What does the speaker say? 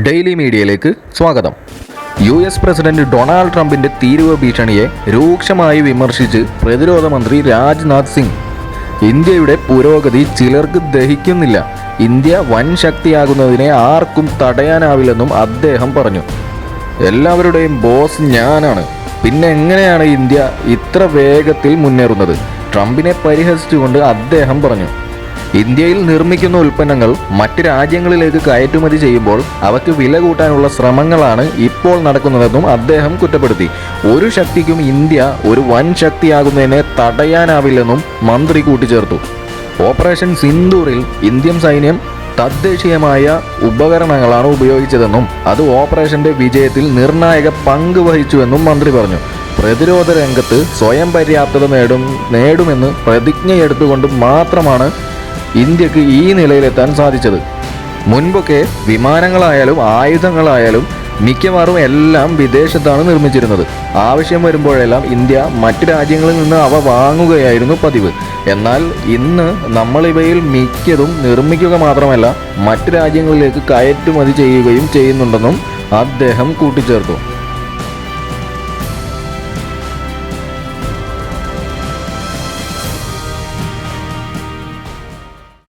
Daily മീഡിയയിലേക്ക് സ്വാഗതം. U S president Donald ട്രംപിന്റെ തീരുവ ഭീഷണിയെ രൂക്ഷമായി വിമർശിച്ച് പ്രതിരോധ മന്ത്രി രാജ്നാഥ് സിംഗ്. ഇന്ത്യയുടെ പുരോഗതി ചിലർക്ക് ദഹിക്കുന്നില്ല. ഇന്ത്യ വൻ ശക്തിയാകുന്നതിനെ ആർക്കും തടയാനാവില്ലെന്നും അദ്ദേഹം പറഞ്ഞു. എല്ലാവരുടെയും ബോസ് ഞാനാണ്. പിന്നെ എങ്ങനെയാണ് ഇന്ത്യ ഇത്ര വേഗത്തിൽ മുന്നേറുന്നത്? ട്രംപിനെ പരിഹസിച്ചുകൊണ്ട് അദ്ദേഹം പറഞ്ഞു. ഇന്ത്യയിൽ നിർമ്മിക്കുന്ന ഉൽപ്പന്നങ്ങൾ മറ്റ് രാജ്യങ്ങളിലേക്ക് കയറ്റുമതി ചെയ്യുമ്പോൾ അവയ്ക്ക് വില കൂട്ടാനുള്ള ശ്രമങ്ങളാണ് ഇപ്പോൾ നടക്കുന്നതെന്നും അദ്ദേഹം കുറ്റപ്പെടുത്തി. ഒരു ശക്തിക്കും ഇന്ത്യ ഒരു വൻ ശക്തിയാകുന്നതിനെ തടയാനാവില്ലെന്നും മന്ത്രി കൂട്ടിച്ചേർത്തു. ഓപ്പറേഷൻ സിന്ദൂറിൽ ഇന്ത്യൻ സൈന്യം തദ്ദേശീയമായ ഉപകരണങ്ങളാണ് ഉപയോഗിച്ചതെന്നും അത് ഓപ്പറേഷന്റെ വിജയത്തിൽ നിർണായക പങ്ക് വഹിച്ചുവെന്നും മന്ത്രി പറഞ്ഞു. പ്രതിരോധ രംഗത്ത് സ്വയം പര്യാപ്തത നേടും നേടുമെന്ന് പ്രതിജ്ഞയെടുത്തുകൊണ്ട് മാത്രമാണ് ഇന്ത്യയ്ക്ക് ഈ നിലയിലെത്താൻ സാധിച്ചത്. മുൻപൊക്കെ വിമാനങ്ങളായാലും ആയുധങ്ങളായാലും മിക്കവാറും എല്ലാം വിദേശത്താണ് നിർമ്മിച്ചിരുന്നത്. ആവശ്യം വരുമ്പോഴെല്ലാം ഇന്ത്യ മറ്റ് രാജ്യങ്ങളിൽ നിന്ന് അവ വാങ്ങുകയായിരുന്നു പതിവ്. എന്നാൽ ഇന്ന് നമ്മളിവയിൽ മിക്കതും നിർമ്മിക്കുക മാത്രമല്ല മറ്റ് രാജ്യങ്ങളിലേക്ക് കയറ്റുമതി ചെയ്യുകയും ചെയ്യുന്നുണ്ടെന്നും അദ്ദേഹം കൂട്ടിച്ചേർത്തു.